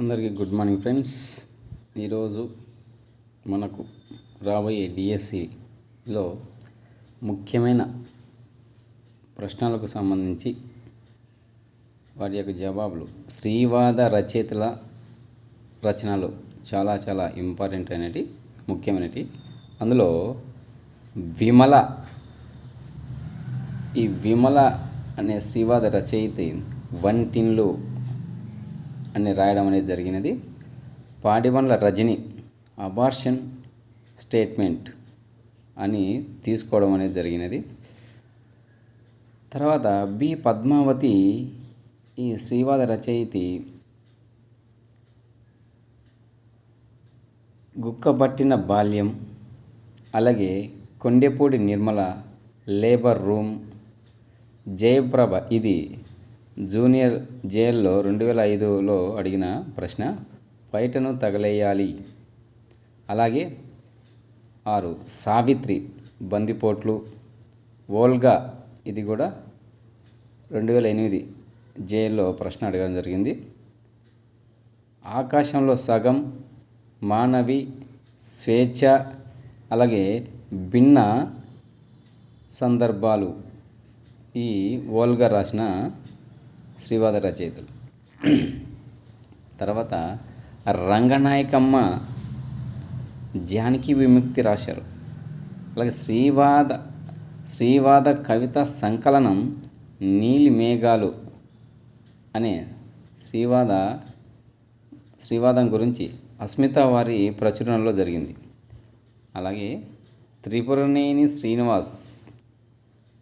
అందరికీ good morning friends. ఈరోజు మనకు రాబోయే డిఎస్సిలో ముఖ్యమైన ప్రశ్నలకు సంబంధించి వాటి యొక్క జవాబులు శ్రీవాద రచయితల రచనలు చాలా చాలా ఇంపార్టెంట్ అనేటి ముఖ్యమైనటి. అందులో విమల ఈ విమల అనే శ్రీవాద రచయిత వంటిన్లు అని రాయడం అనేది జరిగినది. పాడిబండ్ల రజని అబార్షన్ స్టేట్మెంట్ అని తీసుకోవడం అనేది జరిగినది. తర్వాత బి పద్మావతి ఈ శ్రీవాద రచయితి గుక్కబట్టిన బాల్యం అలాగే కొండెపూడి నిర్మల లేబర్ రూమ్ జయప్రభ ఇది జూనియర్ జైల్లో రెండు వేల ఐదులో అడిగిన ప్రశ్న బయటను తగలేయాలి. అలాగే ఆరు సావిత్రి బందిపోట్లు ఓల్గా ఇది కూడా రెండు వేల ఎనిమిది జైల్లో ప్రశ్న అడగడం జరిగింది. ఆకాశంలో సగం మానవి స్వేచ్ఛ అలాగే భిన్న సందర్భాలు. ఈ ఓల్గా రాసిన శ్రీవాద రచయితలు. తర్వాత రంగనాయకమ్మ జానకి విముక్తి రాశారు. అలాగే శ్రీవాద శ్రీవాద కవిత సంకలనం నీలి మేఘాలు అనే శ్రీవాద శ్రీవాదం గురించి అస్మిత వారి ప్రచురణలో జరిగింది. అలాగే త్రిపురనేని శ్రీనివాస్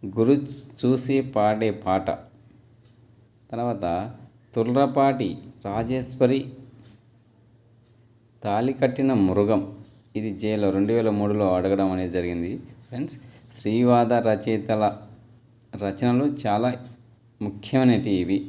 గురు చూసి పాడే పాట తర్వాత తుర్రపాటి రాజేశ్వరి తాలి కట్టిన మృగం. ఇది జేలో రెండు వేల మూడులో అడగడం అనేది జరిగింది. ఫ్రెండ్స్ శ్రీవాద రచయితల రచనలు చాలా ముఖ్యమైనవి ఇవి